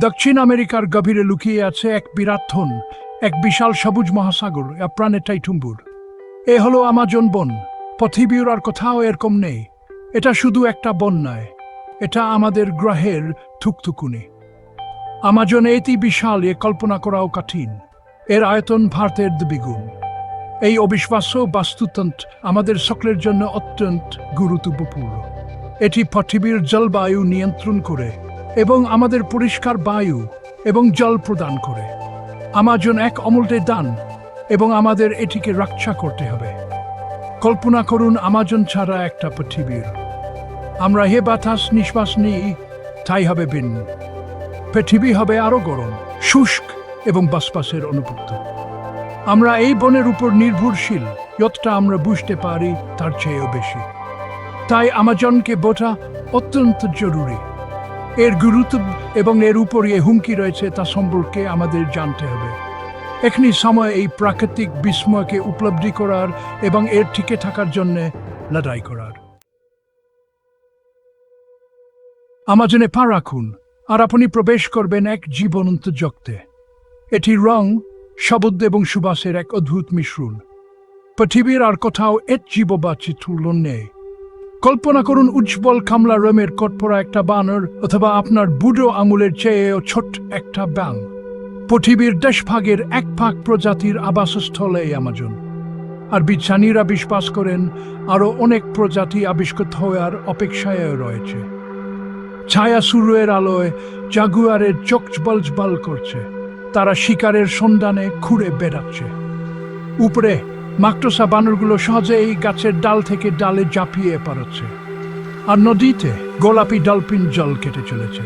দক্ষিণ আমেরিকার গভীরে লুকিয়ে আছে এক বিরাট ধন, এক বিশাল সবুজ মহাসাগর প্রাণেটাই টুম্বুর এ হলো আমাজন বন পৃথিবীর আর কোথাও এরকম নেই। এটা শুধু একটা বন নয়, এটা আমাদের গ্রহের থুকথুকুনি। আমাজন এটি বিশাল, এ কল্পনা করাও কঠিন। এর আয়তন ভারতের দ্বিগুণ। এই অবিশ্বাস্য বাস্তুতন্ত্র আমাদের সকলের জন্য অত্যন্ত গুরুত্বপূর্ণ। এটি পৃথিবীর জলবায়ু নিয়ন্ত্রণ করে এবং আমাদের পরিষ্কার বায়ু এবং জল প্রদান করে। আমাজন এক অমূল্যে দান এবং আমাদের এটিকে রক্ষা করতে হবে। কল্পনা করুন, আমাজন ছাড়া একটা পৃথিবীর। আমরা হে বাতাস, নিঃশ্বাস নিই, তাই হবে ভিন্ন। পৃথিবী হবে আরও গরম, শুষ্ক এবং বাসপাসের অনুভূত আমরা এই বনের উপর নির্ভরশীল, যতটা আমরা বুঝতে পারি তার চেয়েও বেশি। তাই আমাজনকে বোঝা অত্যন্ত জরুরি। এর গুরুত্ব এবং এর উপর এ হুমকি রয়েছে তা সম্পর্কে আমাদের জানতে হবে। এখনি সময় এই প্রাকৃতিক বিস্ময়কে উপলব্ধি করার এবং এর টিকে থাকার জন্য লড়াই করার। আমাজনে পা রাখুন, আর আপনি প্রবেশ করবেন এক জীবনন্ত জগতে। এটি রং, শব্দ এবং সুবাসের এক অদ্ভুত মিশ্রণ। পৃথিবীর আর কোথাও এক এর জীববাচিত্র নেই। কল্পনা করুন উজ্জ্বল কামলা রমের কটপরা একটা বানর অথবা আপনার বুড়ো আঙুলের চেয়েও ছোট একটা ব্যাং পৃথিবীর দেশভাগের এক ভাগ প্রজাতির আবাসস্থলে আমাজন। আর বিজ্ঞানীরা বিশ্বাস করেন, আরও অনেক প্রজাতি আবিষ্কৃত হওয়ার অপেক্ষায় রয়েছে। ছায়া সুরের আলোয় জাগুয়ারের চোখ জবল করছে। তারা শিকারের সন্ধানে খুঁড়ে বেড়াচ্ছে। উপরে মাকটোসা বানরগুলো সহজে এই গাছের ডাল থেকে ডালে জাপিয়ে পারছে। আর নদীতে গোলাপি ডলফিন জল কেটে চলেছে।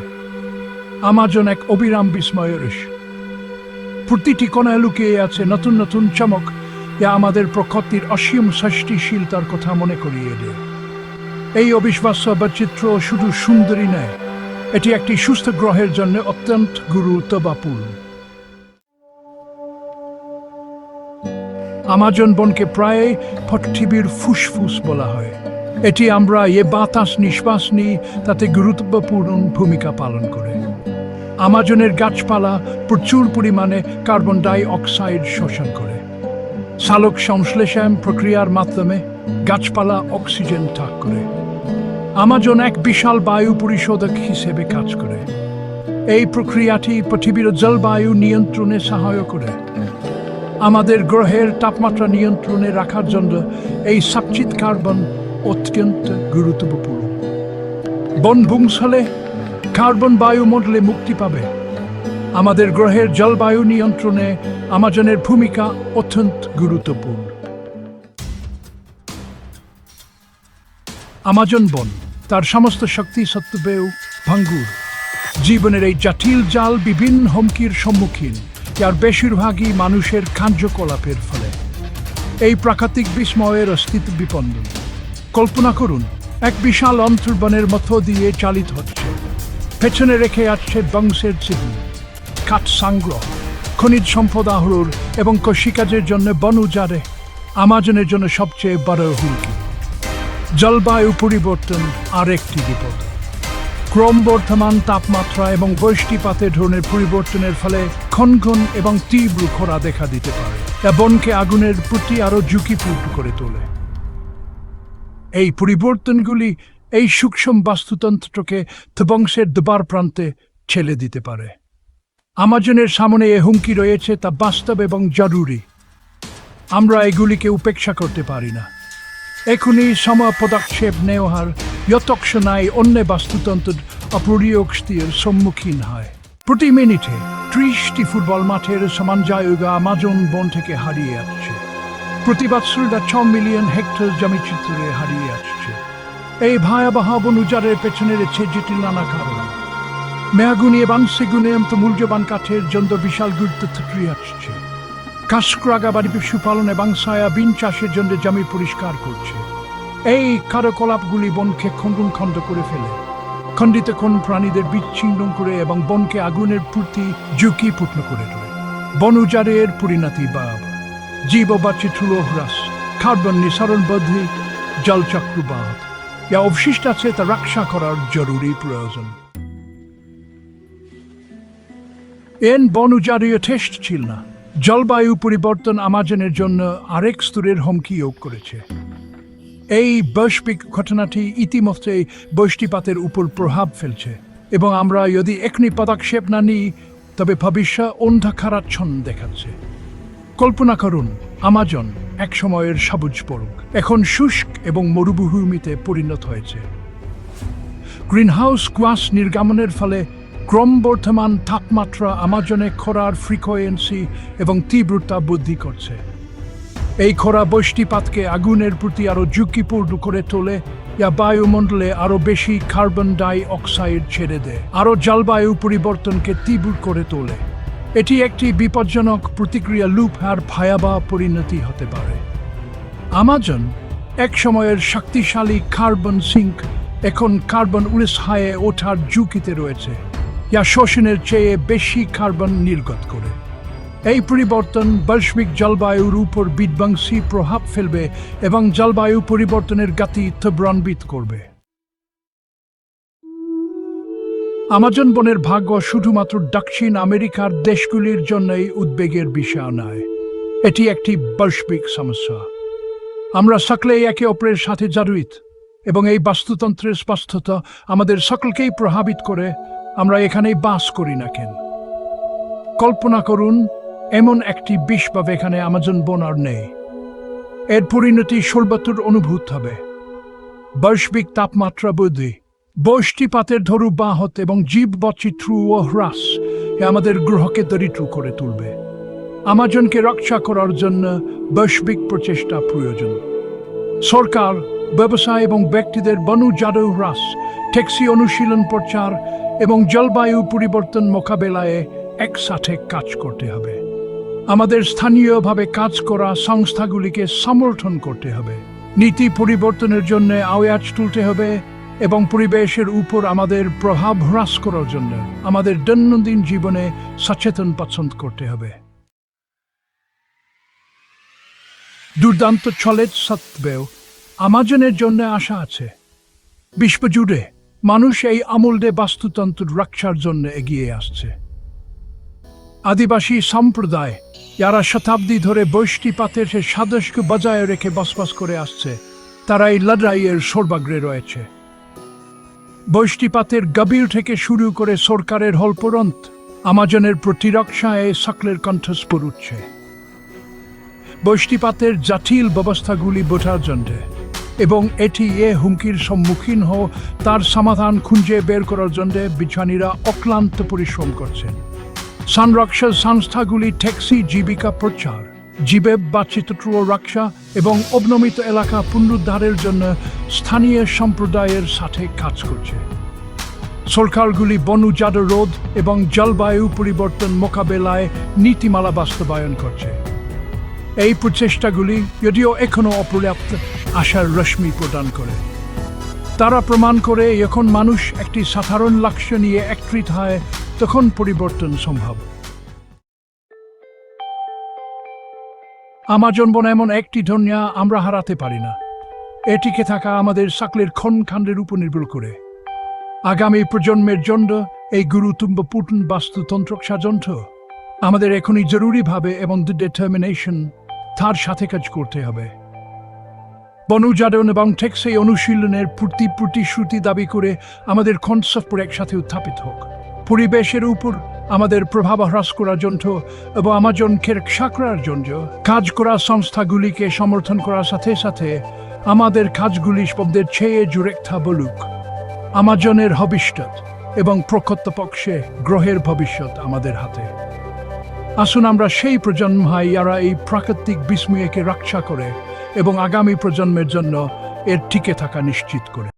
আমাজন এক অবিরাম বিস্ময়ের। প্রতিটি কোনায় লুকিয়ে আছে নতুন নতুন চমক, যা আমাদের প্রকৃতির অসীম সৃষ্টিশীলতার কথা মনে করিয়ে দেয়। এই অবিশ্বাস্য বৈচিত্র্য শুধু সুন্দরী নয়, এটি একটি সুস্থ গ্রহের জন্য অত্যন্ত গুরুত্ব বা গুরুত্বপূর্ণ আমাজন বনকে প্রায় পৃথিবীর ফুসফুস বলা হয়। এটি আমরা এ বাতাস নিঃশ্বাস নিই, তাতে গুরুত্বপূর্ণ ভূমিকা পালন করে। আমাজনের গাছপালা প্রচুর পরিমাণে কার্বন ডাই অক্সাইড শোষণ করে। সালোক সংশ্লেষণ প্রক্রিয়ার মাধ্যমে গাছপালা অক্সিজেন ত্যাগ করে। আমাজন এক বিশাল বায়ু পরিশোধক হিসেবে কাজ করে। এই প্রক্রিয়াটি পৃথিবীর জলবায়ু নিয়ন্ত্রণে সহায় করে। আমাদের গ্রহের তাপমাত্রা নিয়ন্ত্রণে রাখার জন্য এই সাবচিত কার্বন অত্যন্ত গুরুত্বপূর্ণ। বন ভূংসলে কার্বন বায়ুমণ্ডলে মুক্তি পাবে। আমাদের গ্রহের জলবায়ু নিয়ন্ত্রণে আমাজনের ভূমিকা অত্যন্ত গুরুত্বপূর্ণ। আমাজন বন, তার সমস্ত শক্তি সত্ত্বেও ভাঙ্গুর। জীবনের এই জটিল জাল বিভিন্ন হুমকির সম্মুখীন। যার বেশিরভাগই মানুষের কার্যকলাপের ফলে। এই প্রাকৃতিক বিস্ময়ের অস্তিত্ব বিপন্ন। কল্পনা করুন, এক বিশাল অন্তর্বনের মধ্য দিয়ে চালিত হচ্ছে। পেছনে রেখে আসছে বংশের চিহ্ন। কাঠ সংগ্রহ, খনিজ সম্পদ আহরণ এবং কৃষিকাজের জন্য বন উজাড়ে আমাজনের জন্য সবচেয়ে বড় হুমকি। জলবায়ু পরিবর্তন আরেকটি বিপদ। ক্রমবর্ধমান তাপমাত্রা এবং বৃষ্টিপাতের ধরনের পরিবর্তনের ফলে ক্ষণ এবং তীব্র খরা দেখা দিতে পারে। যা বনকে আগুনের প্রতি আরও ঝুঁকিপূর্ণ করে তোলে। এই পরিবর্তনগুলি এই সূক্ষ্ম বাস্তুতন্ত্রকে ধ্বংসের দুবার প্রান্তে ছেলে দিতে পারে। আমাজনের সামনে এ হুমকি রয়েছে তা বাস্তব এবং জরুরি। আমরা এগুলিকে উপেক্ষা করতে পারি না। এখনই সম পদক্ষেপ নেওয়ার যতক্ষণাই অন্য বাস্তুতন্ত্রের অপরিয়ক্তির সম্মুখীন হয়। প্রতি মিনিটে ত্রিশটি ফুটবল মাঠের সমান জায়গা আমাজন বন থেকে হারিয়ে আসছে। প্রতি বছরটা ছ মিলিয়ন হেক্টর জমি চিত্রে হারিয়ে আসছে। এই ভয়াবহ বন উজাড়ের পেছনে রয়েছে জটিল নানা কারণ। মেয়াগুনি এবং সেগুনে তো মূল্যবান কাঠের জন্য বিশাল গুরুত্ব থেকে আসছে। কাশক্রাগা বাড়ি পশুপালন এবং সয়াবিন চাষের জন্য জমি পরিষ্কার করছে। এই কার্যকলাপগুলি বনকে খণ্ডন খণ্ড করে ফেলে। খণ্ডিত কোন প্রাণীদের বিচ্ছিন্ন করে এবং বনকে আগুনের প্রতি ঝুঁকিপূর্ণ করে তোলে। বন উজাড়ের পরিণতি বাব। জীব বাচিত্র হ্রাস। কার্বন নিঃসরণ বদ্ধি জলচক্রবাদ যা অবশিষ্ট আছে তা রক্ষা করার জরুরি প্রয়োজন। এন বনুজারি যথেষ্ট ছিল না। জলবায়ু পরিবর্তন আমাজনের জন্য আরেক স্তরের হুমকি যোগ করেছে। এই বৈশ্বিক ঘটনাটি ইতিমধ্যে বৃষ্টিপাতের উপর প্রভাব ফেলছে এবং আমরা যদি এখনই পদক্ষেপ না নিই, তবে ভবিষ্যৎ অন্ধকারাচ্ছন্ন দেখাচ্ছে। কল্পনা করুন, আমাজন এক সময়ের সবুজ পর্ব এখন শুষ্ক এবং মরুভূমিতে পরিণত হয়েছে। গ্রিনহাউস গ্যাস নির্গমনের ফলে ক্রমবর্ধমান তাপমাত্রা আমাজনে খরার ফ্রিকোয়েন্সি এবং তীব্রতা বৃদ্ধি করছে। এই খরা বৃষ্টিপাতকে আগুনের প্রতি আরও ঝুঁকিপূর্ণ করে তোলে, যা বায়ুমণ্ডলে আরও বেশি কার্বন ডাই অক্সাইড ছেড়ে দেয় আরও জলবায়ু পরিবর্তনকে তীব্র করে তোলে। এটি একটি বিপজ্জনক প্রতিক্রিয়া লুপ আর ভয়াবহ পরিণতি হতে পারে। আমাজন এক সময়ের শক্তিশালী কার্বন সিঙ্ক এখন কার্বন উড়িষ্যায় ওঠার ঝুঁকিতে রয়েছে, যা শোষণের চেয়ে বেশি কার্বন নির্গত করে। এই পরিবর্তন বৈশ্বিক জলবায়ুর উপর বিধ্বংসী প্রভাব ফেলবে এবং জলবায়ু পরিবর্তনের গতি তীব্রান্বিত করবে। আমাজন বনের ভাগ্য শুধুমাত্র দক্ষিণ আমেরিকার দেশগুলির জন্যই উদ্বেগের বিষয় নয়। এটি একটি বৈশ্বিক সমস্যা। আমরা সকলেই একে অপরের সাথে জড়িত এবং এই বাস্তুতন্ত্রের স্পষ্টতা আমাদের সকলকেই প্রভাবিত করে আমরা এখানেই বাস করি না কেন। কল্পনা করুন এমন একটি বিশ্ব বা এখানে আমাজন বন আর নেই। এর পরিণতি সর্বত্র অনুভূত হবে। বৈশ্বিক তাপমাত্রা বৃদ্ধি বৈষ্টিপাতের ধরু বাহত এবং জীব বৈচিত্র্য ও হ্রাস আমাদের গ্রহকে দরিদ্র করে তুলবে। আমাজনকে রক্ষা করার জন্য বৈশ্বিক প্রচেষ্টা প্রয়োজন। সরকার, ব্যবসায় এবং ব্যক্তিদের বনুজাদু হ্রাস, ট্যাক্সি অনুশীলন প্রচার এবং জলবায়ু পরিবর্তন মোকাবেলায় একসাথে কাজ করতে হবে। আমাদের স্থানীয়ভাবে কাজ করা সংস্থাগুলিকে সমর্থন করতে হবে। নীতি পরিবর্তনের জন্য আওয়াজ তুলতে হবে এবং পরিবেশের উপর আমাদের প্রভাব হ্রাস করার জন্য আমাদের দৈনন্দিন জীবনে সচেতন পছন্দ করতে হবে। দুর্দান্ত চলে সত্ত্বেও আমাজনের জন্য আশা আছে। বিশ্বজুড়ে মানুষ এই আমূল্যে বাস্তুতন্ত্র রক্ষার জন্য এগিয়ে আসছে। আদিবাসী সম্প্রদায়, যারা শতাব্দী ধরে বৈষ্টিপাতের সে সাদস্য বজায় রেখে বসবাস করে আসছে তারা এই লড়াইয়ের সর্বাগ্রে রয়েছে। বৈষ্টিপাতের গভীর থেকে শুরু করে সরকারের হলপরন্ত আমাজনের প্রতিরক্ষায় সকলের কণ্ঠস্ফুর উঠছে। বৈষ্টিপাতের জটিল ব্যবস্থাগুলি বোঝার জন্য, এবং এটি এ হুমকির সম্মুখীন হো তার সমাধান খুঁজে বের করার জন্য বিজ্ঞানীরা অক্লান্ত পরিশ্রম করছেন। সংরক্ষণ সংস্থাগুলি ট্যাক্সি জীবিকা প্রচার। জীবের বাচিত্র রক্ষা এবং অবনমিত এলাকা পুনরুদ্ধারের জন্য স্থানীয় সম্প্রদায়ের সাথে কাজ করছে। সরকারগুলি বনজাদ রোধ এবং জলবায়ু পরিবর্তন মোকাবেলায় নীতিমালা বাস্তবায়ন করছে। এই প্রচেষ্টাগুলি যদিও এখনও অপর্যাপ্ত আশার রশ্মি প্রদান করে। তারা প্রমাণ করে এখন মানুষ একটি সাধারণ লক্ষ্য নিয়ে একত্রিত হয় তখন পরিবর্তন সম্ভব। আমাজন বন এমন একটি ধনিয়া আমরা হারাতে পারি না। এটিকে থাকা আমাদের সকলের ক্ষণখান্ডের উপর নির্ভর করে। আগামী প্রজন্মের জন্য এই গুরুত্বপূর্ণ বাস্তুতন্ত্র সাযন্ত্র আমাদের এখনই জরুরিভাবে এবং ডিটারমিনেশন তার সাথে কাজ করতে হবে। বনউজাডন এবং টেক্সই অনুশীলনের প্রতি প্রতিশ্রুতি দাবি করে আমাদের কনসেপ্ট একসাথে উত্থাপিত হোক। পরিবেশের উপর আমাদের প্রভাব হ্রাস করার জন্য এবং আমাজনকে রক্ষা করার জন্য কাজ করা সংস্থাগুলিকে সমর্থন করার সাথে সাথে আমাদের কাজগুলি শব্দের চেয়ে জুরেক্থা বলুক। আমাজনের ভবিষ্যৎ এবং প্রকৃতপক্ষে গ্রহের ভবিষ্যৎ আমাদের হাতে। আসুন আমরা সেই প্রজন্ম হয় যারা এই প্রাকৃতিক বিস্ময়কে রক্ষা করে এবং আগামী প্রজন্মের জন্য এর টিকে থাকা নিশ্চিত করে।